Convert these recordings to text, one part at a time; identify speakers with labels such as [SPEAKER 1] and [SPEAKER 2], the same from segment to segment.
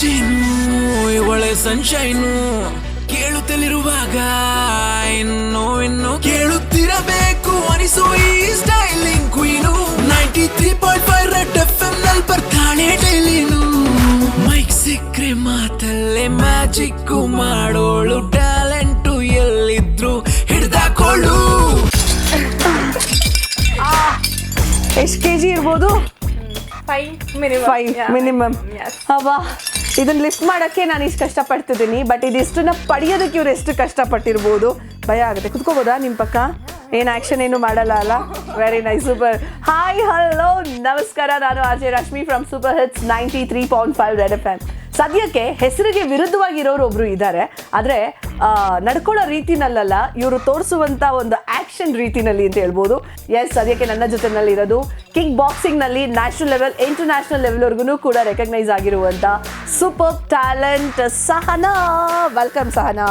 [SPEAKER 1] ಜೇನು ಇವಳೆ ಸನ್ಶೈನು ಕೇಳುತ್ತಲಿರುವಾಗ ಇನ್ನು ಇನ್ನು ಕೇಳುತ್ತಿರಬೇಕು ಅನಿಸೋ ಈ styling queen ninety three point five red F M ನಲ್ಲಿ ಬರ್ತಾಳೆ ಡೈಲಿನು ಮೈಕ್ ಸಿಕ್ರೆ ಮಾತಲ್ಲೇ ಮ್ಯಾಜಿಕ್ ಮಾಡೋಳು ಟ್ಯಾಲೆಂಟು ಎಲ್ಲಿದ್ರು ಹಿಡ್ದಾಕೊಳ್ಳು.
[SPEAKER 2] ಎಷ್ಟು ಕೆ ಜಿ ಇರ್ಬೋದು
[SPEAKER 3] ಫೈವ್ ಮಿನಿಮಮ್
[SPEAKER 2] ಫೈವ್ ಮಿನಿಮಮ್ ಅಬ್ಬಾ ಇದನ್ನ ಲಿಫ್ಟ್ ಮಾಡೋಕ್ಕೆ ನಾನು ಇಷ್ಟು ಕಷ್ಟಪಡ್ತಿದ್ದೀನಿ ಬಟ್ ಇದಿಷ್ಟನ್ನ ಪಡೆಯೋದಕ್ಕೆ ಇವ್ರು ಎಷ್ಟು ಕಷ್ಟಪಟ್ಟಿರ್ಬೋದು? ಭಯ ಆಗುತ್ತೆ. ಕುತ್ಕೋಬೋದಾ ನಿಮ್ಮ ಪಕ್ಕ? ಏನು ಆ್ಯಕ್ಷನ್ ಏನು ಮಾಡಲ್ಲ ಅಲ್ಲ? Very nice super hi hello ನಮಸ್ಕಾರ. ನಾನು R J Rashmi from super hits ninety three point five red F M ಸದ್ಯಕ್ಕೆ ಹೆಸರಿಗೆ ವಿರುದ್ಧವಾಗಿರೋರು ಒಬ್ರು ಇದ್ದಾರೆ ಆದರೆ ನಡ್ಕೊಳ್ಳೋ ರೀತಿನಲ್ಲಲ್ಲ, ಇವರು ತೋರಿಸುವಂಥ ಒಂದು ಆ್ಯಕ್ಷನ್ ರೀತಿನಲ್ಲಿ ಅಂತ ಹೇಳ್ಬೋದು. ಎಸ್ ಸದ್ಯಕ್ಕೆ ನನ್ನ ಜೊತೆನಲ್ಲಿ ಇರೋದು ಕಿಕ್ ಬಾಕ್ಸಿಂಗ್ನಲ್ಲಿ ನ್ಯಾಷನಲ್ ಲೆವೆಲ್ ಇಂಟರ್ನ್ಯಾಷನಲ್ ಲೆವೆಲ್ವರೆಗೂ ಕೂಡ ರೆಕಗ್ನೈಸ್ ಆಗಿರುವಂಥ super talent Sahana welcome Sahana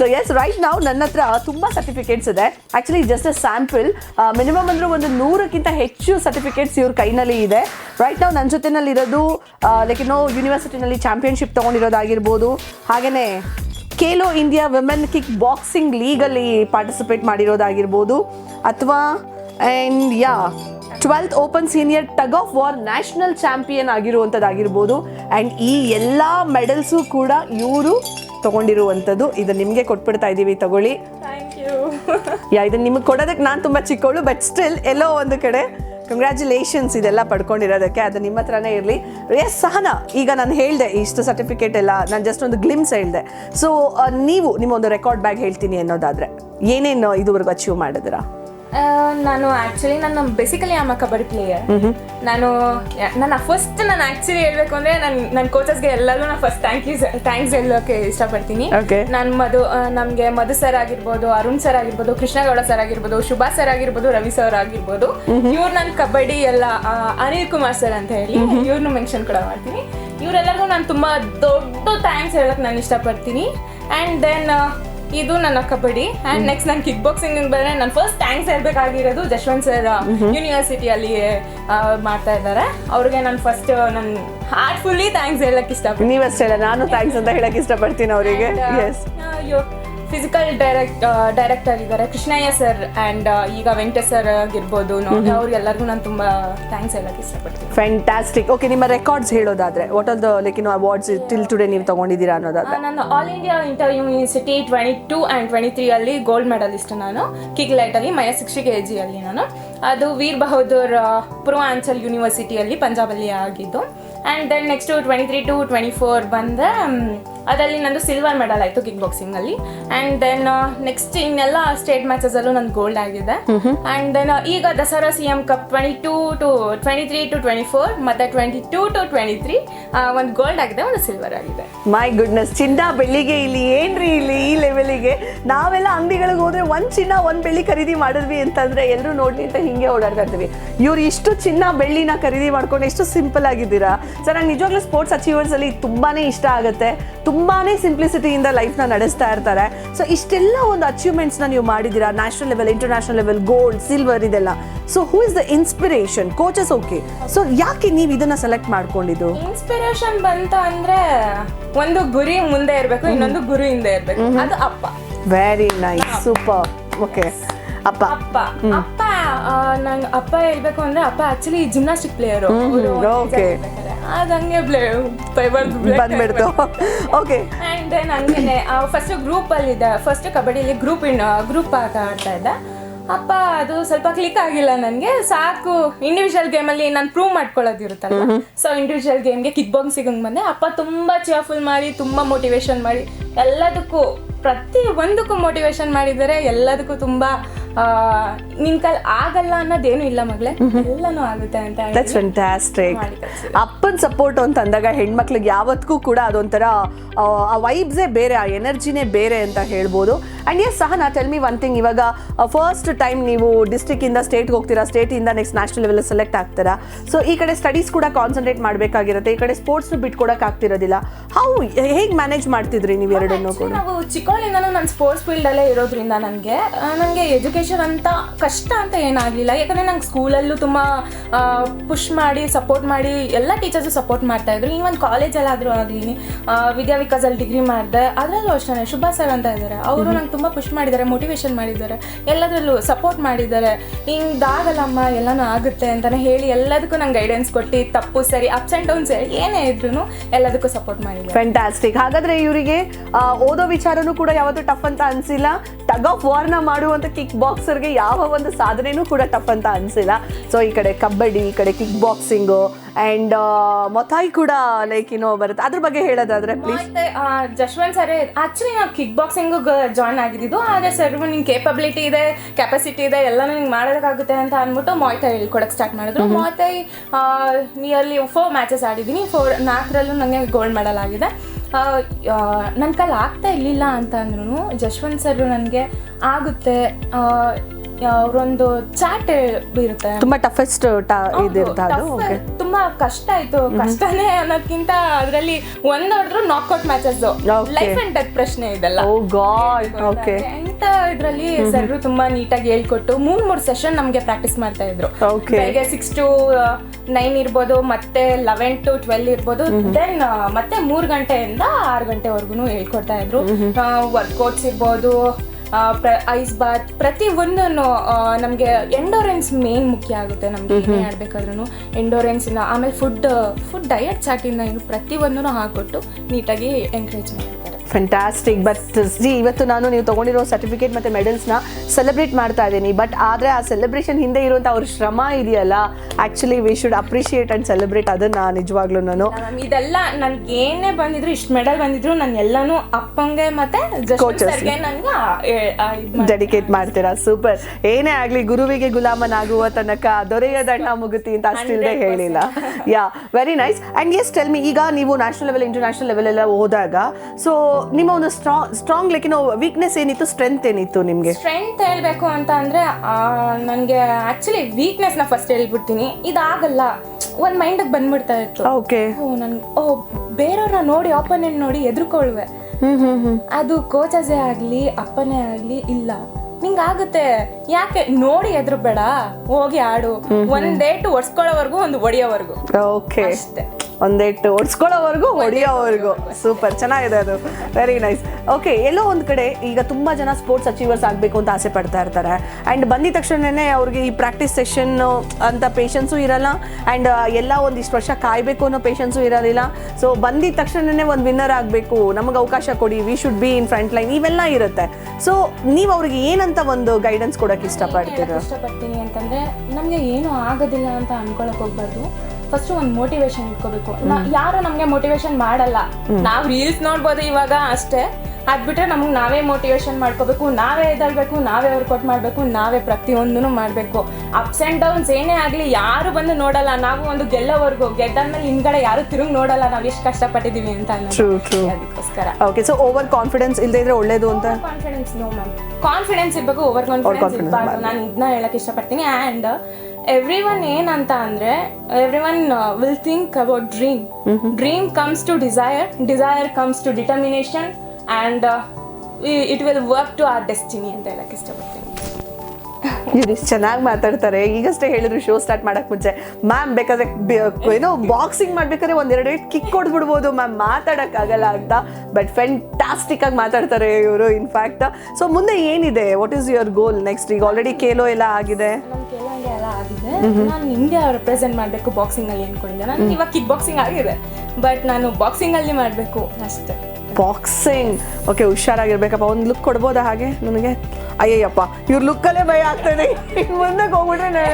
[SPEAKER 2] so yes right ನಾವು ನನ್ನ ಹತ್ರ ತುಂಬ ಸರ್ಟಿಫಿಕೇಟ್ಸ್ ಇದೆ. Actually just a sample minimum ಅಂದ್ರೆ ಒಂದು ನೂರಕ್ಕಿಂತ ಹೆಚ್ಚು ಸರ್ಟಿಫಿಕೇಟ್ಸ್ ಇವ್ರ ಕೈನಲ್ಲಿ ಇದೆ. ರೈಟ್ ನಾವು ನನ್ನ ಜೊತೆನಲ್ಲಿ ಇರೋದು ಲೈಕ್ ನೋ ಯೂನಿವರ್ಸಿಟಿನಲ್ಲಿ ಚಾಂಪಿಯನ್ಶಿಪ್ ತೊಗೊಂಡಿರೋದಾಗಿರ್ಬೋದು. ಹಾಗೆಯೇ Khelo India women kick boxing legally participate ಮಾಡಿರೋದಾಗಿರ್ಬೋದು. ಅಥವಾ and ya twelfth open senior tug of war national champion ಆಗಿರುವಂಥದ್ದಾಗಿರ್ಬೋದು and ಈ ಎಲ್ಲ ಮೆಡಲ್ಸು ಕೂಡ ಇವರು ತಗೊಂಡಿರುವಂಥದ್ದು ಇದು ನಿಮಗೆ ಕೊಟ್ಬಿಡ್ತಾ ಇದ್ದೀವಿ ತಗೊಳ್ಳಿ.
[SPEAKER 3] ಯು
[SPEAKER 2] ಯಾ ಇದನ್ನ ನಿಮಗೆ ಕೊಡೋದಕ್ಕೆ ನಾನು ತುಂಬ ಚಿಕ್ಕವಳು ಬಟ್ ಸ್ಟಿಲ್ ಎಲ್ಲೋ ಒಂದು ಕಡೆ ಕಂಗ್ರ್ಯಾಚುಲೇಷನ್ಸ್ ಇದೆಲ್ಲ ಪಡ್ಕೊಂಡಿರೋದಕ್ಕೆ. ಅದು ನಿಮ್ಮ ಹತ್ರನೇ ಇರಲಿ. ಎಸ್ ಸಹನ ಈಗ ನಾನು ಹೇಳಿದೆ ಇಷ್ಟು ಸರ್ಟಿಫಿಕೇಟ್ ಎಲ್ಲ ನಾನು ಜಸ್ಟ್ ಒಂದು ಗ್ಲಿಮ್ಸ್ ಹೇಳಿದೆ. ಸೊ ನೀವು ನಿಮ್ಮ ಒಂದು ರೆಕಾರ್ಡ್ ಬ್ಯಾಗ್ ಹೇಳ್ತೀನಿ ಅನ್ನೋದಾದರೆ ಏನೇನು ಇದುವರೆಗೂ ಅಚೀವ್ ಮಾಡಿದಿರಾ
[SPEAKER 3] ನಾನು ಆಕ್ಚುಲಿ ನಾನು ಬೇಸಿಕಲಿ ಆಮ್ ಕಬಡ್ಡಿ ಪ್ಲೇಯರ್ ನಾನು ನನ್ನ ಫಸ್ಟ್ ನಾನು ಆಕ್ಚುಲಿ ಹೇಳ್ಬೇಕು ಅಂದ್ರೆ ನನ್ನ ನನ್ನ ಕೋಚಸ್ಗೆ ಎಲ್ಲರೂ ನಾನು ಫಸ್ಟ್ ಥ್ಯಾಂಕ್ ಯು ಥ್ಯಾಂಕ್ಸ್ ಹೇಳೋಕೆ ಇಷ್ಟಪಡ್ತೀನಿ. ನಾನು ಮಧು ನಮಗೆ ಮಧು ಸರ್ ಆಗಿರ್ಬೋದು ಅರುಣ್ ಸರ್ ಆಗಿರ್ಬೋದು ಕೃಷ್ಣಗೌಡ ಸರ್ ಆಗಿರ್ಬೋದು ಶುಭಾ ಸರ್ ಆಗಿರ್ಬೋದು ರವಿ ಸರ್ ಆಗಿರ್ಬೋದು ಇವ್ರು ನನ್ನ ಕಬಡ್ಡಿ ಎಲ್ಲ ಅನಿಲ್ ಕುಮಾರ್ ಸರ್ ಅಂತ ಹೇಳಿ ಇವ್ರನ್ನೂ ಮೆನ್ಷನ್ ಕೂಡ ಮಾಡ್ತೀನಿ. ಇವರೆಲ್ಲರಿಗೂ ನಾನು ತುಂಬಾ ದೊಡ್ಡ ಥ್ಯಾಂಕ್ಸ್ ಹೇಳಕ್ ನಾನು ಇಷ್ಟಪಡ್ತೀನಿ. ಆ್ಯಂಡ್ ದೆನ್ ಇದು ನನ್ನ ಕಬಡ್ಡಿ. ಅಂಡ್ ನೆಕ್ಸ್ಟ್ ನಾನು ಕಿಕ್ ಬಾಕ್ಸಿಂಗ್ ಬಂದ್ರೆ ನಾನು ಫಸ್ಟ್ ಥ್ಯಾಂಕ್ಸ್ ಹೇಳ್ಬೇಕಾಗಿರೋದು ಜಶ್ವಂತ್ ಸರ್ ಯೂನಿವರ್ಸಿಟಿಯಲ್ಲಿ ಮಾಡ್ತಾ ಇದ್ದಾರೆ. ಅವ್ರಿಗೆ ನಾನು ಫಸ್ಟ್ ನನ್ನ ಹಾರ್ಟ್ಫುಲ್ಲಿ ಥ್ಯಾಂಕ್ಸ್ ಹೇಳಕ್ ಇಷ್ಟಪಡ್ತೀನಿ.
[SPEAKER 2] ನೀವಷ್ಟೇ ನಾನು ಥ್ಯಾಂಕ್ಸ್ ಅಂತ ಹೇಳಕ್ ಇಷ್ಟಪಡ್ತೀನಿ ಅವರಿಗೆ.
[SPEAKER 3] ಫಿಸಿಕಲ್ ಡೈರೆಕ್ಟ್ ಡೈರೆಕ್ಟರ್ ಇದ್ದಾರೆ ಕೃಷ್ಣಯ್ಯ ಸರ್ ಆ್ಯಂಡ್ ಈಗ ವೆಂಕಟೇಶ್ ಸರ್ ಆಗಿರ್ಬೋದು ಅವ್ರಿಗೆಲ್ಲರಿಗೂ ನಾನು ತುಂಬಾ ಥ್ಯಾಂಕ್ಸ್ ಹೇಳಕ್ಕೆ ಇಷ್ಟಪಡ್ತೀನಿ.
[SPEAKER 2] ಫ್ಯಾಂಟಾಸ್ಟಿಕ್ ಓಕೆ ನಿಮ್ಮ ರೆಕಾರ್ಡ್ಸ್ ಹೇಳೋದಾದ್ರೆ what are the like in awards till today ನೀವು ತಗೊಂಡಿದ್ದೀರಾ ಅನ್ನೋದಾದ್ರೆ?
[SPEAKER 3] ನಾನು all India inter university twenty two and twenty three ಅಲ್ಲಿ ಗೋಲ್ಡ್ ಮೆಡಲಿಸ್ಟ್ ನಾನು ಕಿಕ್ ಲೈಟಲ್ಲಿ ಮಯ ಸಿಕ್ಸ್ಟಿ ಕೆ ಜಿಯಲ್ಲಿ ನಾನು. ಅದು ವೀರ್ ಬಹದ್ದೂರ್ ಪೂರ್ವಾಂಚಲ್ ಯೂನಿವರ್ಸಿಟಿಯಲ್ಲಿ ಪಂಜಾಬಲ್ಲಿ ಆಗಿದ್ದು. And then next twenty three to twenty four ಬಂದರೆ ಅದರಲ್ಲಿ ನಂದು ಸಿಲ್ವರ್ ಮೆಡಲ್ ಆಯಿತು ಕಿಕ್ ಬಾಕ್ಸಿಂಗಲ್ಲಿ ಆ್ಯಂಡ್ ದೆನ್ ನೆಕ್ಸ್ಟ್ ಇನ್ನೆಲ್ಲ ಸ್ಟೇಟ್ ಮ್ಯಾಚಸಲ್ಲೂ ನಂದು ಗೋಲ್ಡ್ ಆಗಿದೆ. ಆ್ಯಂಡ್ ದೆನ್ ಈಗ Dasara C M cup twenty two to twenty three to twenty four ಮತ್ತು twenty two to twenty three ಒಂದು ಗೋಲ್ಡ್ ಆಗಿದೆ ಒಂದು ಸಿಲ್ವರ್ ಆಗಿದೆ.
[SPEAKER 2] ಮೈ ಗುಡ್ನೆಸ್ ಚಿನ್ನ ಬೆಳ್ಳಿಗೆ ಇಲ್ಲಿ ಏನ್ರಿ ಇಲ್ಲಿ ಈ ಲೆವೆಲಿಗೆ ನಾವೆಲ್ಲ ಅಂಗಡಿಗಳಿಗೆ ಹೋದ್ರೆ ಒಂದ್ ಚಿನ್ನ ಒಂದ್ ಬೆಳ್ಳಿ ಖರೀದಿ ಮಾಡಿದ್ವಿ ಅಂತಂದ್ರೆ ಎಲ್ಲರೂ ನೋಡ್ಲಿ ಅಂತ ಹಿಂಗೆ ಓಡಾಡ್ತಾ ಇರ್ತೀವಿ ಇವ್ರು ಇಷ್ಟು ಚಿನ್ನ ಬೆಳ್ಳಿನ ಖರೀದಿ ಮಾಡ್ಕೊಂಡು ಎಷ್ಟು ಸಿಂಪಲ್ ಆಗಿದ್ದೀರಾ? ಸರ್ ನಂಗೆ ನಿಜವಾಗ್ಲೂ ಸ್ಪೋರ್ಟ್ಸ್ ಅಚೀವರ್ಸ್ ಅಲ್ಲಿ ತುಂಬಾನೇ ಇಷ್ಟ ಆಗುತ್ತೆ. ತುಂಬಾನೇ ಸಿಂಪ್ಲಿಸಿಟಿಯಿಂದ ಲೈಫ್ನ ನಡೆಸ್ತಾ ಇರ್ತಾರೆ. ಸೊ ಇಷ್ಟೆಲ್ಲ ಒಂದು ಅಚೀವ್ಮೆಂಟ್ಸ್ನ ನೀವು ಮಾಡಿದ್ದೀರಾ? National level international level gold silver ಇದೆಲ್ಲ. So who is the inspiration coaches okay so ಯಾಕೆ ನೀವು ಇದನ್ನ ಸೆಲೆಕ್ಟ್ ಮಾಡ್ಕೊಂಡಿದ್ದು?
[SPEAKER 3] ಇನ್ಸ್ಪಿರೇಷನ್ ಬಂತ ಅಂದ್ರೆ ಒಂದು ಗುರಿ ಮುಂದೆ ಇರಬೇಕು ಇನ್ನೊಂದು ಗುರು ಹಿಂದೆ ಇರಬೇಕು ಅದು ಅಪ್ಪ.
[SPEAKER 2] ವೆರಿ ನೈಸ್ ಸೂಪರ್ ಓಕೆ ಅಪ್ಪ.
[SPEAKER 3] ಅಪ್ಪ. ಅಪ್ಪ ನಂಗೆ ಅಪ್ಪ ಹೇಳ್ಬೇಕು ಅಂದ್ರೆ ಅಪ್ಪ ಆಕ್ಚುಲಿ ಜಿಮ್ನಾಸ್ಟಿಕ್ ಪ್ಲೇಯರ್ ಅದಂಗೆ
[SPEAKER 2] ಬಂದ್ಬಿಡ್ತು. ಓಕೆ
[SPEAKER 3] ಅಂಡ್ ದೆನ್ ಹಂಗೇನೆ ಫಸ್ಟ್ ಗ್ರೂಪ್ ಅಲ್ಲಿ ಇದೆ. ಫಸ್ಟ್ ಕಬಡ್ಡಿಲಿ ಗ್ರೂಪ್ ಇನ್ ಗ್ರೂಪ್ ಆಟ ಆಡ್ತಾ ಇದ್ದೆ. ಅಪ್ಪ ಅದು ಸ್ವಲ್ಪ ಕ್ಲಿಕ್ ಆಗಿಲ್ಲ ನನಗೆ. ಸಾಕು. ಇಂಡಿವಿಜುವಲ್ ಗೇಮಲ್ಲಿ ನಾನು ಪ್ರೂವ್ ಮಾಡ್ಕೊಳ್ಳೋದಿರುತ್ತಲ್ಲ ಸೊ ಇಂಡಿವಿಜುವಲ್ ಗೇಮ್ಗೆ ಕಿಕ್ ಬಾಕ್ಸಿಂಗ್ ಬಂದೆ. ಅಪ್ಪ ತುಂಬ ಚೇರ್ಫುಲ್ ಮಾಡಿ ತುಂಬ ಮೋಟಿವೇಶನ್ ಮಾಡಿ. ಎಲ್ಲದಕ್ಕೂ ಪ್ರತಿ ಒಂದಕ್ಕೂ ಮೋಟಿವೇಶನ್ ಮಾಡಿದರೆ ಎಲ್ಲದಕ್ಕೂ ತುಂಬ ನಿನ್ ಕಲ್ ಆಗಲ್ಲ ಅನ್ನೋದೇನು ಇಲ್ಲ ಮಗಳೇ. ಎಲ್ಲನೂ ಆಗುತ್ತೆ ಅಂತ
[SPEAKER 2] ದಟ್ಸ್ ಫ್ಯಾಂಟಾಸ್ಟಿಕ್ ಅಪ್ಪನ ಸಪೋರ್ಟ್ ಅಂತ ಅಂದಾಗ ಹೆಣ್ಮಕ್ಳಿಗೆ ಯಾವತ್ತಿಗೂ ಕೂಡ ಅದೊಂಥರ ಆ, ವೈಬ್ಸೇ ಬೇರೆ ಆ ಎನರ್ಜಿನೇ ಬೇರೆ ಅಂತ ಹೇಳ್ಬೋದು. And yes Sahana tell me one thing ಇವಾಗ ಫಸ್ಟ್ ಟೈಮ್ ನೀವು ಡಿಸ್ಟ್ರಿಕ್ಕಿಂದ ಸ್ಟೇಟ್ಗೆ ಹೋಗ್ತೀರಾ ಸ್ಟೇಟಿಂದ ನೆಕ್ಸ್ಟ್ ನ್ಯಾಷನಲ್ ಲೆವೆಲ್ ಸೆಲೆಕ್ಟ್ ಆಗ್ತೀರಾ? ಸೊ ಈ ಕಡೆ ಸ್ಟಡೀಸ್ ಕೂಡ ಕಾನ್ಸಂಟ್ರೇಟ್ ಮಾಡಬೇಕಾಗಿರುತ್ತೆ ಈ ಕಡೆ ಸ್ಪೋರ್ಟ್ಸ್ ಬಿಟ್ಕೊಡಕ್ಕೆ ಆಗ್ತಿರೋದಿಲ್ಲ. ಹೌ ಹೇಗೆ ಮ್ಯಾನೇಜ್ ಮಾಡ್ತಿದ್ರಿ ನೀವು ಎರಡನ್ನೂ ಕೂಡ?
[SPEAKER 3] ನಾವು ಚಿಕ್ಕವಳಿಂದನೂ ನಾನು ಸ್ಪೋರ್ಟ್ಸ್ ಫೀಲ್ಡ್ ಅಲ್ಲೇ ಇರೋದ್ರಿಂದ ನನಗೆ ನನಗೆ ಎಜುಕೇಶನ್ ಎಜುಕೇಷನ್ ಅಂತ ಕಷ್ಟ ಅಂತ ಏನಾಗಲಿಲ್ಲ. ಯಾಕಂದರೆ ನಂಗೆ ಸ್ಕೂಲಲ್ಲೂ ತುಂಬ ಪುಷ್ ಮಾಡಿ ಸಪೋರ್ಟ್ ಮಾಡಿ ಎಲ್ಲ ಟೀಚರ್ಸು ಸಪೋರ್ಟ್ ಮಾಡ್ತಾ ಇದ್ರು. ಈವನ್ ಕಾಲೇಜಲ್ಲಾದರೂ ಆಗಲಿ ವಿದ್ಯಾ ವಿಕಾಸಲ್ಲಿ ಡಿಗ್ರಿ ಮಾಡಿದೆ. ಅದರಲ್ಲೂ ಅಷ್ಟೇ ಶುಭಾ ಸರ್ ಅಂತ ಇದ್ದಾರೆ ಅವರು ನಂಗೆ ತುಂಬ ಪುಷ್ ಮಾಡಿದ್ದಾರೆ ಮೋಟಿವೇಶನ್ ಮಾಡಿದ್ದಾರೆ. ಎಲ್ಲದರಲ್ಲೂ ಸಪೋರ್ಟ್ ಮಾಡಿದ್ದಾರೆ. ಹಿಂಗಾಗಲ್ಲಮ್ಮ ಎಲ್ಲನೂ ಆಗುತ್ತೆ ಅಂತಲೇ ಹೇಳಿ ಎಲ್ಲದಕ್ಕೂ ನಂಗೆ ಗೈಡೆನ್ಸ್ ಕೊಟ್ಟು, ತಪ್ಪು, ಸರಿ ಅಪ್ಸ್ ಆ್ಯಂಡ್ ಡೌನ್ಸ್ ಏನೇ ಇದ್ರು ಎಲ್ಲದಕ್ಕೂ ಸಪೋರ್ಟ್ ಮಾಡಿದ್ದಾರೆ.
[SPEAKER 2] ಫ್ಯಾಂಟಾಸ್ಟಿಕ್ ಹಾಗಾದ್ರೆ ಇವರಿಗೆ ಓದೋ ವಿಚಾರನೂ ಕೂಡ ಯಾವತ್ತೂ ಟಫ್ ಅಂತ ಅನ್ಸಿಲ್ಲ. ಟಗ್ ಆಫ್ ವಾರ್ನ ಮಾಡುವಂಥ ಕಿಕ್ ಬಾಕ್ಸರ್ಗೆ ಯಾವ ಒಂದು ಸಾಧನೆನೂ ಕೂಡ ಟಫ್ ಅಂತ ಅನ್ಸಿಲ್ಲ. ಸೊ ಈ ಕಡೆ ಕಬಡ್ಡಿ ಈ ಕಡೆ ಕಿಕ್ ಬಾಕ್ಸಿಂಗು ಅಂಡ್ ಮೊತಾಯಿ ಕೂಡ ಲೈಕ್ ಏನೋ ಬರುತ್ತೆ. ಅದ್ರ ಬಗ್ಗೆ ಹೇಳೋದಾದ್ರೆ ಪ್ಲೀಸ್
[SPEAKER 3] ಜಶ್ವಂತ್ ಸರ್ ಆಕ್ಚುಲಿ ನಾವು ಕಿಕ್ ಬಾಕ್ಸಿಂಗ್ ಜಾಯ್ನ್ ಆಗಿದ್ದು ಆದರೆ ಸರ್ ನಿಂಗೆ ಕೇಪಬಿಲಿಟಿ ಇದೆ ಕೆಪಾಸಿಟಿ ಇದೆ ಎಲ್ಲ ನಿಂಗೆ ಮಾಡೋದಕ್ಕಾಗುತ್ತೆ ಅಂತ ಅಂದ್ಬಿಟ್ಟು ಮಾಯ್ತೈ ಹೇಳ್ಕೊಡಕ್ಕೆ ಸ್ಟಾರ್ಟ್ ಮಾಡಿದ್ರು. Muay thai nearly four matches ಆಡಿದ್ದೀನಿ. Four ನಾಲ್ಕರಲ್ಲೂ ನನಗೆ ಗೋಲ್ಡ್ ಮೆಡಲ್ ಆಗಿದೆ. ನನ್ನ ಕೈಲಿ ಆಗ್ತಾ ಇರಲಿಲ್ಲ ಅಂತ ಅಂದ್ರೂ ಜಶ್ವಂತ್ ಸರ್ ನನಗೆ ಆಗುತ್ತೆ ಅವರೊಂದು ಚಾಟ್ ಇರುತ್ತೆ.
[SPEAKER 2] ತುಂಬಾ ಟಫೆಸ್ಟ್ ಅದು?
[SPEAKER 3] ತುಂಬಾ ಕಷ್ಟ ಆಯ್ತು ಕಷ್ಟನೇ ಅನ್ನೋದ್ಕಿಂತ ಅದರಲ್ಲಿ ಒಂದ್ ಹೊಡೆದ್ರು knockout matches life and death ಪ್ರಶ್ನೆ ಇದೆಲ್ಲ.
[SPEAKER 2] ಓ ಗಾಡ್ ಓಕೆ
[SPEAKER 3] ಅಂತ ಇದ್ರಲ್ಲಿ ಸರ್ ತುಂಬಾ ನೀಟಾಗಿ ಹೇಳ್ಕೊಟ್ಟು ಮೂರ್ ಮೂರ್ ಸೆಷನ್ ನಮ್ಗೆ ಪ್ರಾಕ್ಟೀಸ್ ಮಾಡ್ತಾ ಇದ್ರು. ಬೆಳಗ್ಗೆ ಸಿಕ್ಸ್ ಟು ನೈನ್ ಇರ್ಬೋದು ಮತ್ತೆ ಲೆವೆನ್ ಟು ಟ್ವೆಲ್ ಇರ್ಬೋದು ದೆನ್ ಮತ್ತೆ ಮೂರ್ ಗಂಟೆಯಿಂದ ಆರು ಗಂಟೆವರೆಗೂ ಹೇಳ್ಕೊಡ್ತಾ ಇದ್ರು. ವರ್ಕೌಟ್ಸ್ ಇರ್ಬೋದು ಐಸ್ ಬಾತ್ ಪ್ರತಿ ಒಂದನ್ನು ನಮಗೆ ಎಂಡೋರೆನ್ಸ್ ಮೇನ್ ಮುಖ್ಯ ಆಗುತ್ತೆ. ನಮ್ಗೆ ಏನೇ ಆಡ್ಬೇಕಾದ್ರೂ ಎಂಡೋರೆನ್ಸ್ ಇಂದ ಆಮೇಲೆ ಫುಡ್ ಫುಡ್ ಡಯಟ್ ಚಾಟಿಂದ ಏನು ಪ್ರತಿ ಒಂದನ್ನು ಹಾಕೊಟ್ಟು ನೀಟಾಗಿ ಎನ್ಕರೇಜ್ ಮಾಡ್ತಾರೆ
[SPEAKER 2] ಫ್ಯಾಂಟಾಸ್ಟಿಕ್ ಬಟ್ ಜಿ ಇವತ್ತು ನಾನು ನೀವು ತಗೊಂಡಿರೋ ಸರ್ಟಿಫಿಕೇಟ್ ಮತ್ತು ಮೆಡಲ್ಸ್ನ ಸೆಲೆಬ್ರೇಟ್ ಮಾಡ್ತಾ ಇದ್ದೀನಿ. ಬಟ್ ಆದರೆ ಆ ಸೆಲೆಬ್ರೇಷನ್ ಹಿಂದೆ ಇರುವಂಥ ಅವ್ರ ಶ್ರಮ ಇದೆಯಲ್ಲ? Actually we should appreciate and celebrate ಅದನ್ನು ನಿಜವಾಗ್ಲೂ ನಾನು.
[SPEAKER 3] ಇದೆಲ್ಲ ನನಗೆ ಏನೇ ಬಂದಿದ್ರು ಇಷ್ಟು ಮೆಡಲ್ ಬಂದಿದ್ರು ನಾನು ಎಲ್ಲನೂ ಅಪ್ಪಂಗೆ ಮತ್ತೆ ನನ್ಗೆ
[SPEAKER 2] ಡೆಡಿಕೇಟ್ ಮಾಡ್ತೀರಾ. ಸೂಪರ್ ಏನೇ ಆಗಲಿ ಗುರುವಿಗೆ ಗುಲಾಮನಾಗುವ ತನಕ ದೊರೆಯದಣ್ಣ ಮುಗುತಿ ಅಂತ ಅಷ್ಟಿಲ್ಲದೆ ಹೇಳಿಲ್ಲ. Ya very nice and yes tell me ಈಗ ನೀವು ನ್ಯಾಷನಲ್ ಲೆವೆಲ್ ಇಂಟರ್ನ್ಯಾಷನಲ್ ಲೆವೆಲ್ ಎಲ್ಲ ಹೋದಾಗ ಸೊ ನಿಮ್ಮ ಒಂದು ಸ್ಟ್ರಾಂಗ್ ಸ್ಟ್ರಾಂಗ್ ಲೈಕ್ ಏನೋ ವೀಕ್ನೆಸ್ ಏನಿತ್ತು ಸ್ಟ್ರೆಂತ್ ಏನಿತ್ತು ನಿಮಗೆ?
[SPEAKER 3] ಸ್ಟ್ರೆಂತ್ ಹೇಳ್ಬೇಕು ಅಂತ ಅಂದರೆ ನನಗೆ ಆಕ್ಚುಲಿ ವೀಕ್ನೆಸ್ನ ಫಸ್ಟ್ ಹೇಳ್ಬಿಡ್ತೀನಿ. ಇದಾಗಲ್ಲ ಒಂದ್ ಮೈಂಡಿಗೆ ಬಂದ್ಬಿಡ್ತಾ ಇತ್ತು.
[SPEAKER 2] ಓಕೆ
[SPEAKER 3] ಓ ನನ್ ಓ ಬೇರೆಯವ್ರನ್ನ ನೋಡಿ ಅಪ್ಪನೇ ನೋಡಿ ಎದುರ್ಕೊಳ್ವೆ
[SPEAKER 2] ಹ್ಮ್ ಹ್ಮ್ ಹ್ಮ್.
[SPEAKER 3] ಅದು ಕೋಚಸೇ ಆಗಲಿ ಅಪ್ಪನೇ ಆಗಲಿ ಇಲ್ಲ. ನಿಂಗಾಗುತ್ತೆ. ಯಾಕೆ? ನೋಡಿ ಎದ್ರು ಬೇಡ ಹೋಗಿ ಆಡು. ಒಂದ್ ಡೇಟ್ ಒಡ್ಸ್ಕೊಳ್ಳೋವರೆಗೂ ಒಂದು ಒಡೆಯೋವರೆಗೂ.
[SPEAKER 2] ಓಕೆ
[SPEAKER 3] ಅಷ್ಟೇ.
[SPEAKER 2] ಒಂದೇಟು ಓಡಿಸ್ಕೊಳ್ಳೋವರೆಗೂ ಹೊಡಿಯೋವರೆಗೂ ಸೂಪರ್ ಚೆನ್ನಾಗಿದೆ ಅದು. ವೆರಿ ನೈಸ್ ಓಕೆ ಎಲ್ಲೋ ಒಂದು ಕಡೆ ಈಗ ತುಂಬ ಜನ ಸ್ಪೋರ್ಟ್ಸ್ ಅಚೀವರ್ಸ್ ಆಗಬೇಕು ಅಂತ ಆಸೆ ಪಡ್ತಾ ಇರ್ತಾರೆ. ಆ್ಯಂಡ್ ಬಂದಿದ ತಕ್ಷಣನೇ ಅವ್ರಿಗೆ ಈ ಪ್ರಾಕ್ಟೀಸ್ ಸೆಷನ್ ಅಂತ ಪೇಷನ್ಸು ಇರಲ್ಲ. ಆ್ಯಂಡ್ ಎಲ್ಲ ಒಂದಿಷ್ಟು ವರ್ಷ ಕಾಯಬೇಕು ಅನ್ನೋ ಪೇಷನ್ಸು ಇರೋದಿಲ್ಲ ಸೊ ಬಂದಿದ ತಕ್ಷಣನೇ ಒಂದು ವಿನ್ನರ್ ಆಗಬೇಕು. ನಮಗೆ ಅವಕಾಶ ಕೊಡಿ. We should be in front line ಇವೆಲ್ಲ ಇರುತ್ತೆ. ಸೊ ನೀವು ಅವ್ರಿಗೆ ಏನಂತ ಒಂದು ಗೈಡೆನ್ಸ್ ಕೊಡೋಕೆ ಇಷ್ಟಪಡ್ತೀರ?
[SPEAKER 3] ಇಷ್ಟಪಡ್ತೀನಿ ಅಂತಂದರೆ ನಮಗೆ ಏನು ಆಗೋದಿಲ್ಲ ಅಂತ ಅನ್ಕೊಳಕ್ಕೆ ಹೋಗ್ಬಾರ್ದು. ಫಸ್ಟ್ ಒಂದು ಮೋಟಿವೇಶನ್ ಇಟ್ಕೋಬೇಕು. ಯಾರು ನಮ್ಗೆ ಮೋಟಿವೇಶನ್ ಮಾಡಲ್ಲ? ನಾವ್ ರೀಲ್ಸ್ ನೋಡ್ಬೋದು ಇವಾಗ ಅಷ್ಟೇ. ಅದ್ ಬಿಟ್ರೆ ನಮ್ಗೆ ನಾವೇ ಮೋಟಿವೇಶನ್ ಮಾಡ್ಕೋಬೇಕು ನಾವೇ ಎದ್ದೇಳ್ಬೇಕು ನಾವೇ ವರ್ಕೌಟ್ ಮಾಡಬೇಕು ನಾವೇ ಪ್ರತಿಯೊಂದನ್ನು ಮಾಡಬೇಕು. ಅಪ್ಸ್ ಅಂಡ್ ಡೌನ್ಸ್ ಏನೇ ಆಗಲಿ ಯಾರು ಬಂದು ನೋಡಲ್ಲ. ನಾವು ಒಂದು ಗೆಲ್ಲೋವರೆಗೂ ಗೆದ್ದಾದ್ಮೇಲೆ ಹಿಂದ್ಗಡೆ ಯಾರು ತಿರುಗಿ ನೋಡಲ್ಲ ನಾವು ಎಷ್ಟು ಕಷ್ಟಪಟ್ಟಿದೀವಿ ಅಂತ. ಅದಕ್ಕೋಸ್ಕರ.
[SPEAKER 2] ಓಕೆ ಸೊ ಓವರ್ ಕಾನ್ಫಿಡೆನ್ಸ್ ಇಲ್ಲದೆ ಇದ್ರೆ ಒಳ್ಳೇದು ಅಂತ?
[SPEAKER 3] ಕಾನ್ಫಿಡೆನ್ಸ್ ನೋ ಮ್ಯಾಮ್ ಕಾನ್ಫಿಡೆನ್ಸ್ ಇರ್ಬೇಕು ಓವರ್ ಕಾನ್ಫಿಡೆನ್ಸ್ ಇರಬಾರ್ದು. ನಾನು ಇದನ್ನ ಹೇಳಕ್ ಇಷ್ಟಪಡ್ತೀನಿ. ಆ್ಯಂಡ್ ಎವ್ರಿ ಒನ್ ಏನಂತ ಅಂದ್ರೆ every one will think about dream dream comes to desire desire comes to determination and it will work to our destiny ಅಂತ ಹೇಳಕ್ ಇಷ್ಟಪಡ್ತೀನಿ.
[SPEAKER 2] ಇವ್ರು ಇಷ್ಟು ಚೆನ್ನಾಗಿ ಮಾತಾಡ್ತಾರೆ. ಈಗಷ್ಟೇ ಹೇಳಿದ್ರು ಶೋ ಸ್ಟಾರ್ಟ್ ಮಾಡಕ್ ಮುಂಚೆ. ಮ್ಯಾಮ್ ಬೇಕಾದ್ರೆ ಏನೋ ಬಾಕ್ಸಿಂಗ್ ಮಾಡ್ಬೇಕಾದ್ರೆ ಒಂದೆರಡು ಕಿಕ್ ಕೊಡ್ಬಿಡ್ಬೋದು ಮ್ಯಾಮ್ ಮಾತಾಡಕ್ಕಾಗಲ್ಲ ಅಂತ. ಬಟ್ ಫ್ಯಾಂಟಾಸ್ಟಿಕ್ ಆಗಿ ಮಾತಾಡ್ತಾರೆ ಇವರು ಇನ್ಫ್ಯಾಕ್ಟ್ ಸೊ ಮುಂದೆ ಏನಿದೆ? What is your goal next ಈಗ ಆಲ್ರೆಡಿ ಕೇಲೋ ಎಲ್ಲ ಆಗಿದೆ.
[SPEAKER 3] ನಾನು ಇಂಡಿಯಾ ರೆಪ್ರೆಸೆಂಟ್ ಮಾಡಬೇಕು ಬಾಕ್ಸಿಂಗ್ ಅಲ್ಲಿ ಅನ್ಕೊಂಡಿದ್ದೆ ನಾನು ಇವಾಗ ಕಿಕ್ ಬಾಕ್ಸಿಂಗ್ ಆಗಿದೆ. ಬಟ್ ನಾನು ಬಾಕ್ಸಿಂಗ್ ಅಲ್ಲಿ ಮಾಡಬೇಕು ಅಷ್ಟೇ.
[SPEAKER 2] ಬಾಕ್ಸಿಂಗ್ ಓಕೆ ಹುಷಾರಾಗಿರ್ಬೇಕಪ್ಪ. ಒಂದು ಲುಕ್ ಕೊಡ್ಬೋದಾ ಹಾಗೆ? ನನಗೆ ಅಯ್ಯಯ್ಯಪ್ಪ, ಇವ್ರ ಲುಕ್ಕಲ್ಲೇ ಭಯ ಆಗ್ತದೆ ಮುಂದಕ್ಕೆ ಹೋಗ್ಬಿಟ್ರೆ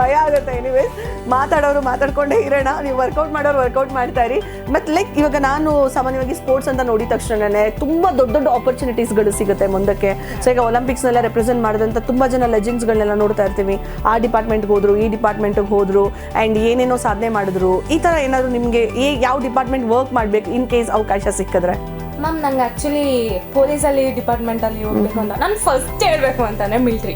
[SPEAKER 2] ಭಯ ಆಗುತ್ತೆ ಎನಿವೇಸ್ ಮಾತಾಡೋರು ಮಾತಾಡ್ಕೊಂಡೇ ಇರೋಣ. ನೀವು ವರ್ಕೌಟ್ ಮಾಡೋರು ವರ್ಕೌಟ್ ಮಾಡ್ತಾ ಇರಿ. ಮತ್ತು ಲೈಕ್ ಇವಾಗ ನಾನು ಸಾಮಾನ್ಯವಾಗಿ ಸ್ಪೋರ್ಟ್ಸ್ ಅಂತ ನೋಡಿದ ತಕ್ಷಣನೇ ತುಂಬ ದೊಡ್ಡ ದೊಡ್ಡ ಆಪರ್ಚುನಿಟೀಸ್ಗಳು ಸಿಗುತ್ತೆ ಮುಂದಕ್ಕೆ. ಸೊ ಈಗ ಒಲಿಂಪಿಕ್ಸ್ನೆಲ್ಲ ರೆಪ್ರೆಸೆಂಟ್ ಮಾಡಿದಂಥ ತುಂಬ ಜನ ಲೆಜೆಂಡ್ಸ್ಗಳನ್ನೆಲ್ಲ ನೋಡ್ತಾ ಇರ್ತೀವಿ. ಆ ಡಿಪಾರ್ಟ್ಮೆಂಟ್ಗೆ ಹೋದ್ರು, ಈ ಡಿಪಾರ್ಟ್ಮೆಂಟ್ಗೆ ಹೋದ್ರು ಆ್ಯಂಡ್ ಏನೇನೋ ಸಾಧನೆ ಮಾಡಿದ್ರು. ಈ ಥರ ಏನಾದರೂ ನಿಮಗೆ ಯಾವ ಡಿಪಾರ್ಟ್ಮೆಂಟ್ ವರ್ಕ್ ಮಾಡಬೇಕು ಇನ್ ಕೇಸ್ ಅವಕಾಶ ಸಿಕ್ಕಿದ್ರೆ?
[SPEAKER 3] ಮ್ಯಾಮ್ ನಂಗೆ ಆ್ಯಕ್ಚುಲಿ ಪೊಲೀಸಲ್ಲಿ ಡಿಪಾರ್ಟ್ಮೆಂಟಲ್ಲಿ ಹೋಗ್ಬೇಕು ಅಂತ ನಾನು ಫಸ್ಟ್ ಹೇಳಬೇಕು ಅಂತಾನೆ ಮಿಲ್ಟ್ರಿ.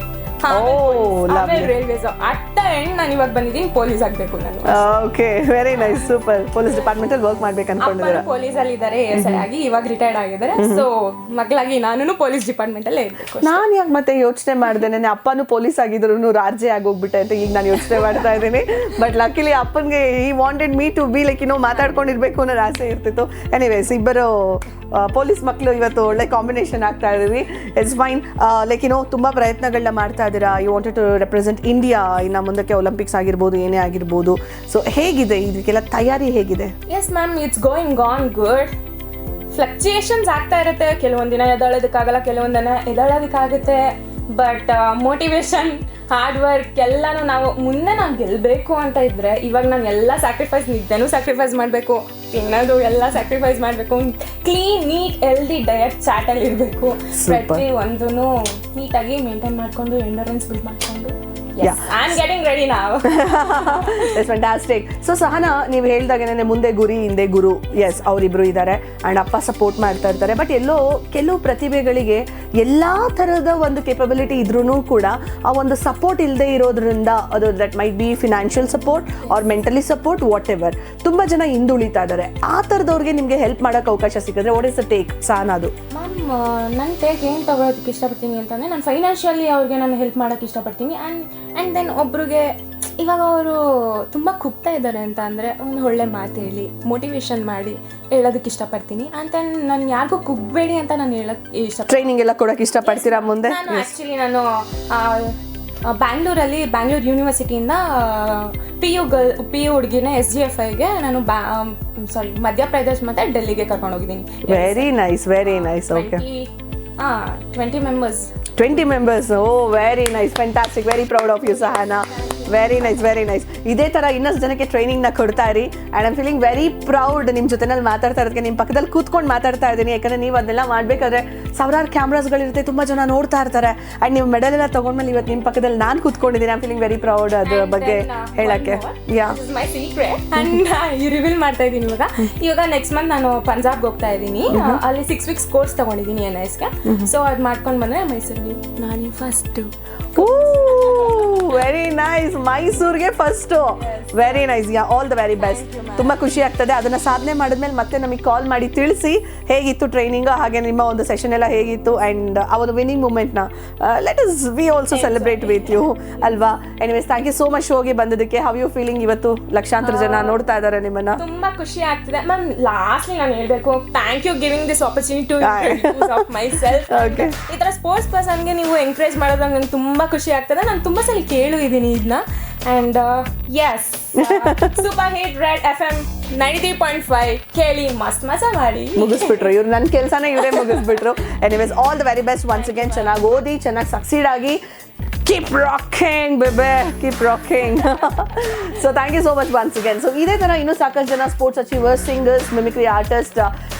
[SPEAKER 3] ರೈಲ್ವೇಸ್ ಅಟ್ ಎಂಡ್ ನಾನು ಇವಾಗ ಬಂದಿದ್ದೀನಿ ಪೊಲೀಸ್ ಆಗ್ಬೇಕು ನಾನು.
[SPEAKER 2] Okay very nice super police department ಅಲ್ಲಿ ವರ್ಕ್ ಮಾಡ್ಬೇಕು ಅನ್ಕೊಂಡಿದ್ದಾರೆ?
[SPEAKER 3] ಪೊಲೀಸ್ ಅಲ್ಲಿ ಇದ್ದಾರೆ ಎಸ್ ಆಗಿ ಇವಾಗ ರಿಟೈರ್ಡ್ ಆಗಿದ್ದಾರೆ. ಸೊ ಮಕ್ಕಳಾಗಿ ನಾನು ಪೊಲೀಸ್ ಡಿಪಾರ್ಟ್ಮೆಂಟ್ ಅಲ್ಲೇ ಇರ್ಬೇಕು
[SPEAKER 2] ನಾನು ಯಾಕೆ ಮತ್ತೆ ಯೋಚನೆ ಮಾಡಿದೆ? ನನ್ನ ಅಪ್ಪನೂ ಪೊಲೀಸ್ ಆಗಿದ್ರು ರಾಜ್ಯ ಆಗೋಗ್ಬಿಟ್ಟೆ ಅಂತ ಈಗ ನಾನು ಯೋಚನೆ ಮಾಡ್ತಾ ಇದ್ದೀನಿ. ಬಟ್ ಲಕ್ಕಿಲಿ ಅಪ್ಪನಿಗೆ ಈ wanted me to be like ಇನ್ನೂ ಮಾತಾಡ್ಕೊಂಡಿರ್ಬೇಕು ಅನ್ನೋ ಆಸೆ ಇರ್ತಿತ್ತು. ಎನಿವೇಸ್ ಇಬ್ಬರು ಪೊಲೀಸ್ ಮಕ್ಕಳು ಇವತ್ತು ಒಳ್ಳೆ ಕಾಂಬಿನೇಷನ್ ಆಗ್ತಾ ಇದೀವಿ ಇಟ್ಸ್ ಫೈನ್ ಲೈಕ್ ಏನೋ ತುಂಬ ಪ್ರಯತ್ನಗಳನ್ನ ಮಾಡ್ತಾ ಇದ್ದೀರಾ you wanted to represent India ಇನ್ನು ಮುಂದಕ್ಕೆ ಒಲಿಂಪಿಕ್ಸ್ ಆಗಿರ್ಬೋದು, ಏನೇ ಆಗಿರ್ಬೋದು. ಸೊ ಹೇಗಿದೆ? ಇದಕ್ಕೆಲ್ಲ ತಯಾರಿ ಹೇಗಿದೆ?
[SPEAKER 3] Yes ma'am it's going on good fluctuations ಆಗ್ತಾ ಇರುತ್ತೆ. ಕೆಲವೊಂದು ದಿನ ಎದಳೋದಕ್ಕಾಗಲ್ಲ ಕೆಲವೊಂದು ದಿನ ಎದಳೋದಕ್ಕಾಗುತ್ತೆ ಬಟ್ ಮೋಟಿವೇಶನ್ ಹಾರ್ಡ್ ವರ್ಕ್ ಎಲ್ಲಾನು ನಾವು ಮುಂದೆ ನಾವು ಗೆಲ್ಲಬೇಕು ಅಂತ ಇದ್ದರೆ ಇವಾಗ ನಾನು ಎಲ್ಲ ಸ್ಯಾಕ್ರಿಫೈಸ್ ನಿದ್ದೆನೂ ಸ್ಯಾಕ್ರಿಫೈಸ್ ಮಾಡಬೇಕು ತಿನ್ನೋದು ಎಲ್ಲ ಸ್ಯಾಕ್ರಿಫೈಸ್ ಮಾಡಬೇಕು ಕ್ಲೀನ್ ನೀಟ್ ಹೆಲ್ದಿ ಡಯಟ್ ಚಾಟಲ್ಲಿ ಇರಬೇಕು ಪ್ರತಿ ಒಂದೂ ನೀಟಾಗಿ ಮೇಂಟೈನ್ ಮಾಡಿಕೊಂಡು ಎಂಡರೆನ್ಸ್ ಬಿಲ್ಡ್ ಮಾಡಿಕೊಂಡು.
[SPEAKER 2] Yeah.
[SPEAKER 3] ಗೆಟಿಂಗ್ ರೆಡಿ ನಾವು
[SPEAKER 2] ಇಟ್ಸ್ ಫ್ಯಾಂಟಾಸ್ಟಿಕ್ ಸೊ ಸಹನಾ ನೀವು ಹೇಳ್ದಾಗೇನೆ ಮುಂದೆ ಗುರಿ ಹಿಂದೆ ಗುರು. ಎಸ್ ಅವರಿಬ್ರು ಇದ್ದಾರೆ. ಆ್ಯಂಡ್ ಅಪ್ಪ ಸಪೋರ್ಟ್ ಮಾಡ್ತಾ ಇರ್ತಾರೆ. ಬಟ್ ಎಲ್ಲೋ ಕೆಲವು ಪ್ರತಿಭೆಗಳಿಗೆ ಎಲ್ಲ ಥರದ ಒಂದು ಕೇಪಬಿಲಿಟಿ ಇದ್ರೂ ಕೂಡ ಆ ಒಂದು ಸಪೋರ್ಟ್ ಇಲ್ಲದೆ ಇರೋದ್ರಿಂದ ಅದು that might be financial support or mentally support whatever ತುಂಬ ಜನ ಹಿಂದುಳಿತಾ ಇದ್ದಾರೆ. ಆ ಥರದವ್ರಿಗೆ ನಿಮಗೆ ಹೆಲ್ಪ್ ಮಾಡೋಕ್ಕೆ ಅವಕಾಶ ಸಿಕ್ಕಿದ್ರೆ what is the take on
[SPEAKER 3] ma'am ನನ್ನ ಟೇಕ್ ಏನು ತಗೊಳೋದಕ್ಕೆ ಇಷ್ಟಪಡ್ತೀನಿ ಅಂತಂದರೆ ನಾನು ಫೈನಾನ್ಷಿಯಲಿ ಅವ್ರಿಗೆ ನಾನು ಹೆಲ್ಪ್ ಮಾಡೋಕ್ಕೆ ಇಷ್ಟಪಡ್ತೀನಿ ಆ್ಯಂಡ್ ಆ್ಯಂಡ್ ದೆನ್ ಒಬ್ರಿಗೆ ಇವಾಗ ಅವರು ತುಂಬ ಕುಗ್ತಾ ಇದ್ದಾರೆ ಅಂತ ಅಂದರೆ ಒಂದು ಒಳ್ಳೆ ಮಾತು ಹೇಳಿ ಮೋಟಿವೇಶನ್ ಮಾಡಿ ಹೇಳೋದಕ್ಕೆ ಇಷ್ಟಪಡ್ತೀನಿ ಅಂತ ನಾನು ಯಾರಿಗೂ ಕುಗ್ಬೇಡಿ ಅಂತ ನಾನು ಹೇಳೋಕ್ಕೆ ಇಷ್ಟ
[SPEAKER 2] ಟ್ರೈನಿಂಗ್ ಎಲ್ಲ ಕೊಡೋಕೆ ಇಷ್ಟಪಡ್ತೀರಾ ಮುಂದೆ?
[SPEAKER 3] ನಾನು ಆ್ಯಕ್ಚುಲಿ ನಾನು ಬ್ಯಾಂಗ್ಳೂರಲ್ಲಿ Bangalore ಯೂನಿವರ್ಸಿಟಿಯಿಂದ P U girl P U ಹುಡುಗಿನ ಎಸ್ ಜಿ ಎಫ್ ಐಗೆ ನಾನು ಬ್ಯಾ ಸಾರಿ ಮಧ್ಯಪ್ರದೇಶ್ ಮತ್ತೆ ಡೆಲ್ಲಿಗೆ ಕರ್ಕೊಂಡು ಹೋಗಿದ್ದೀನಿ
[SPEAKER 2] very nice very nice okay
[SPEAKER 3] ಹಾಂ twenty members
[SPEAKER 2] twenty members oh very nice fantastic very proud of you Sahana very nice very nice ಇದೇ ಥರ ಇನ್ನಷ್ಟು ಜನಕ್ಕೆ ಟ್ರೈನಿಂಗ್ನ ಕೊಡ್ತಾ ಇರಿ. And I'm feeling very proud ನಿಮ್ಮ ಜೊತೆನಲ್ಲಿ ಮಾತಾಡ್ತಾ ಇರೋದಕ್ಕೆ ನಿಮ್ಮ ಪಕ್ಕದಲ್ಲಿ ಕೂತ್ಕೊಂಡು ಮಾತಾಡ್ತಾ ಇದ್ದೀನಿ. ಯಾಕಂದರೆ ನೀವು ಅದನ್ನೆಲ್ಲ ಮಾಡಬೇಕಾದ್ರೆ ಸಾವಿರಾರು ಕ್ಯಾಮ್ರಾಸ್ಗಳಿರುತ್ತೆ ತುಂಬ ಜನ ನೋಡ್ತಾ ಇರ್ತಾರೆ. ಆ್ಯಂಡ್ ನೀವು ಮೆಡಲ್ ಎಲ್ಲ ತೊಗೊಂಡ್ಮೇಲೆ ಇವತ್ತು ನಿಮ್ಮ ಪಕ್ಕದಲ್ಲಿ ನಾನು ಕೂತ್ಕೊಂಡಿದ್ದೀನಿ. ಐ ಫೀಲಿಂಗ್ ವೆರಿ ಪ್ರೌಡ್ ಅದ್ರ ಬಗ್ಗೆ ಹೇಳಕ್ಕೆ. ಯಾ
[SPEAKER 3] ಮೈ ಅಂಡ್ ರಿವೀಲ್ ಮಾಡ್ತಾ ಇದ್ದೀನಿ ಇವಾಗ. ಇವಾಗ ನೆಕ್ಸ್ಟ್ ಮಂತ್ ನಾನು ಪಂಜಾಬ್ಗೆ ಹೋಗ್ತಾ ಇದ್ದೀನಿ. ಅಲ್ಲಿ ಸಿಕ್ಸ್ ವೀಕ್ಸ್ ಕೋರ್ಸ್ ತಗೊಂಡಿದ್ದೀನಿ ಎನ್ ಐಸ್ಗೆ ಸೊ ಅದು ಮಾಡ್ಕೊಂಡು ಬಂದರೆ ಮೈಸೂರಿಗೆ ನಾನು ಫಸ್ಟು
[SPEAKER 2] ವೆರಿ ನೈಸ್ ಮೈಸೂರಿಗೆ first very nice ya all the very best ತುಂಬ ಖುಷಿ ಆಗ್ತದೆ. ಅದನ್ನು ಸಾಧನೆ ಮಾಡಿದ್ಮೇಲೆ ಮತ್ತೆ ನಮಗೆ ಕಾಲ್ ಮಾಡಿ ತಿಳಿಸಿ ಹೇಗಿತ್ತು ಟ್ರೈನಿಂಗ್ ಹಾಗೆ ನಿಮ್ಮ ಒಂದು ಸೆಷನ್ ಎಲ್ಲ ಹೇಗಿತ್ತು ಆ್ಯಂಡ್ ಆ ಒಂದು winning ಮೂಮೆಂಟ್ನ let is we also celebrate with you ಅಲ್ವಾ? Anyways thank you so much ಹೋಗಿ ಬಂದದಕ್ಕೆ. ಹವ್ ಯು ಫೀಲಿಂಗ್ ಇವತ್ತು? ಲಕ್ಷಾಂತರ ಜನ ನೋಡ್ತಾ ಇದ್ದಾರೆ ನಿಮ್ಮನ್ನ.
[SPEAKER 3] ತುಂಬಾ ಖುಷಿ ಆಗ್ತಿದೆ. ಮ್ಯಾಮ್ ಲಾಸ್ಟ್ ನಾನು ಹೇಳ್ಬೇಕು. Thank you giving this opportunity myself. ಈ ಥರ ಸ್ಪೋರ್ಟ್ಸ್ ಪರ್ಸನ್ಗೆ ನೀವು ಎಂಕರೇಜ್ ಮಾಡೋದಾಗ ನಂಗೆ ತುಂಬಾ ಖುಷಿ ಆಗ್ತದೆ. ನಾನು ತುಂಬಾ ಸಲ ಕೇಳು ಇದ್ದೀನಿ ಇದನ್ನ and yes super hit red F M ninety three point five ಕೇಳಿ ಮಸ್ತ್ ಮಜಾ ಮಾಡಿ.
[SPEAKER 2] ಮುಗಿಸ್ಬಿಟ್ರು. ಇವ್ರು ನನ್ನ ಕೆಲಸನೇ ಇವರೇ ಮುಗಿಸ್ಬಿಟ್ರು. Anyways all the very best once again ಚೆನ್ನಾಗಿ ಓದಿ ಚೆನ್ನಾಗಿ ಸಕ್ಸೀಡ್ ಆಗಿ keep rocking babe keep rocking so thank you so much once again so ಇದೇ ಥರ ಇನ್ನೂ ಸಾಕಷ್ಟು ಜನ sports achievers singers mimicry artist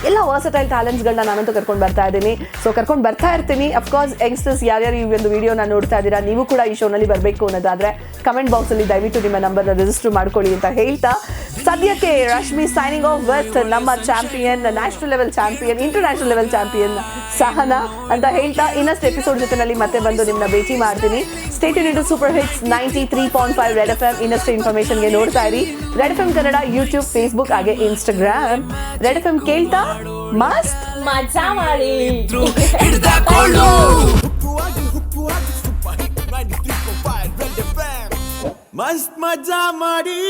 [SPEAKER 2] ಎಲ್ಲ ವರ್ಸಟೈಲ್ ಟ್ಯಾಲೆಂಟ್ಸ್ಗಳನ್ನ ನಾನಂತೂ ಕರ್ಕೊಂಡು ಬರ್ತಾ ಇದ್ದೀನಿ ಸೊ ಕರ್ಕೊಂಡು ಬರ್ತಾ ಇರ್ತೀನಿ ಅಫ್ಕೋರ್ಸ್ ಯಂಗ್ಸ್ಟರ್ಸ್ ಯಾರ್ಯಾರು ಈ ಒಂದು ವಿಡಿಯೋನ ನೋಡ್ತಾ ಇದ್ದೀರಾ ನೀವು ಕೂಡ ಈ ಶೋನಲ್ಲಿ ಬರಬೇಕು ಅನ್ನೋದಾದ್ರೆ ಕಮೆಂಟ್ ಬಾಕ್ಸಲ್ಲಿ ದಯವಿಟ್ಟು ನಿಮ್ಮ ನಂಬರ್ನ ರಿಜಿಸ್ಟರ್ ಮಾಡ್ಕೊಳ್ಳಿ ಅಂತ ಹೇಳ್ತಾ. ಸದ್ಯಕ್ಕೆ ರಶ್ಮಿ ಸೈನಿಂಗ್ ಆಫ್ ವಿತ್ ನಮ್ಮ champion national level champion international level champion Sahana ಅಂತ ಹೇಳ್ತಾ ಇನ್ನಷ್ಟು ಎಪಿಸೋಡ್ ಜೊತೆನಲ್ಲಿ ಮತ್ತೆ ಬಂದು ನಿಮ್ಮನ್ನ ಭೇಟಿ ಮಾಡ್ತೀನಿ. Stay in super hits ninety three point five red F M ಇನ್ನಷ್ಟು ಇನ್ಫಾರ್ಮೇಷನ್ಗೆ ನೋಡ್ತಾ ಇರಿ. Red F M Kannada YouTube Facebook ಹಾಗೆ ಇನ್ಸ್ಟಾಗ್ರಾಮ್ ರೆಡ್ ಎಫ್ ಎಂ ಕೇಳ್ತಾ ಮಸ್ತ್?
[SPEAKER 3] ಮಜಾ ಮಾಡಿ.
[SPEAKER 4] ಮಸ್ತ್ ಮಜಾ ಮಾಡಿ.